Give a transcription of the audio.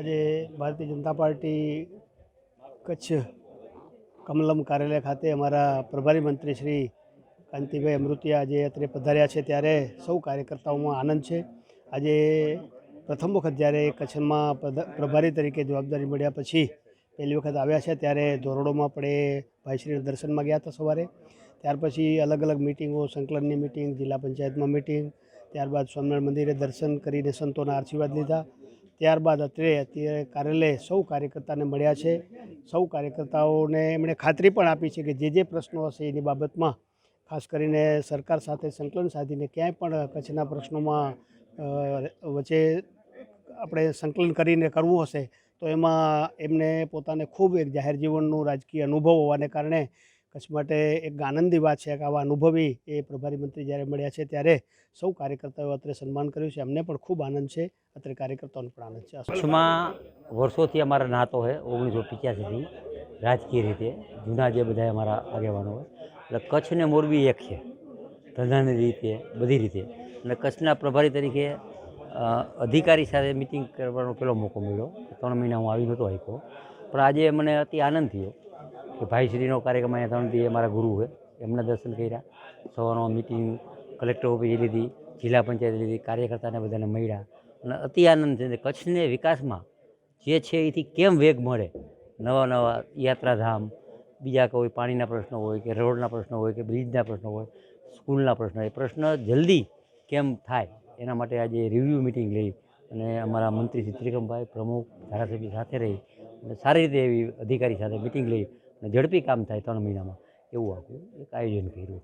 આજે ભારતીય જનતા પાર્ટી કચ્છ કમલમ કાર્યાલય ખાતે અમારા પ્રભારી મંત્રી શ્રી કાંતિભાઈ અમૃતિયા આજે અત્રે પધાર્યા છે. ત્યારે સૌ કાર્યકર્તાઓમાં આનંદ છે. આજે પ્રથમ વખત જ્યારે કચ્છમાં પ્રભારી તરીકે જવાબદારી મળ્યા પછી પહેલી વખત આવ્યા છે, ત્યારે ધોરડોમાં આપણે ભાઈશ્રીના દર્શનમાં ગયા હતા સવારે. ત્યાર પછી અલગ અલગ મિટિંગો, સંકલનની મિટિંગ, જિલ્લા પંચાયતમાં મિટિંગ, ત્યારબાદ સ્વામિનારાયણ મંદિરે દર્શન કરીને સંતોના આશીર્વાદ લીધા. ત્યારબાદ અત્રે અત્યારે કાર્યાલય સૌ કાર્યકર્તાને મળ્યા છે. સૌ કાર્યકર્તાઓને એમણે ખાતરી પણ આપી છે કે જે જે પ્રશ્નો હશે એની બાબતમાં, ખાસ કરીને સરકાર સાથે, સંકલન સાધીને ક્યાંય પણ કચ્છના પ્રશ્નોમાં વચ્ચે આપણે સંકલન કરીને કરવું હશે, તો એમાં એમને પોતાને ખૂબ એક જાહેર જીવનનું રાજકીય અનુભવ હોવાને કારણે કચ્છ માટે એક આનંદની વાત છે કે આવા અનુભવી એ પ્રભારી મંત્રી જ્યારે મળ્યા છે ત્યારે સૌ કાર્યકર્તાઓ અત્રે સન્માન કર્યું છે. અમને પણ ખૂબ આનંદ છે. અત્રે કાર્યકર્તાઓને પણ આનંદ છે. કચ્છમાં વર્ષોથી અમારા નાતો હોય ઓગણીસો પિચ્યાસીથી રાજકીય રીતે. જૂના જે બધા અમારા આગેવાનો હોય. એટલે કચ્છ ને મોરબી એક છે. ધંધાની રીતે, બધી રીતે. અને કચ્છના પ્રભારી તરીકે અધિકારી સાથે મિટિંગ કરવાનો પેલો મોકો મળ્યો. ત્રણ મહિના હું આવી નહોતો હાઈકો પણ આજે મને અતિ આનંદ થયો. ભાઈશ્રીનો કાર્યક્રમ અહીંયા ત્રણથી અમારા ગુરુ છે. એમના દર્શન કર્યા. સવારનો મિટિંગ કલેક્ટર ઓફિસે લીધી, જિલ્લા પંચાયત લીધી, કાર્યકર્તાને બધાને મળ્યા. અને અતિ આનંદ છે. કચ્છને વિકાસમાં જે છે એથી કેમ વેગ મળે? નવા નવા યાત્રાધામ, બીજા કોઈ પાણીના પ્રશ્નો હોય કે રોડના પ્રશ્નો હોય કે બ્રિજના પ્રશ્નો હોય, સ્કૂલના પ્રશ્નો એ પ્રશ્ન જલ્દી કેમ થાય? એના માટે આજે રિવ્યૂ મિટિંગ લઈ અને અમારા મંત્રી શ્રી ત્રિકમભાઈ પ્રમુખ ધારાસભ્ય સાથે રહી અને સારી રીતે એવી અધિકારી સાથે મિટિંગ લઈ અને ઝડપી કામ થાય ત્રણ મહિનામાં. એવું આખું એક આયોજન કર્યું.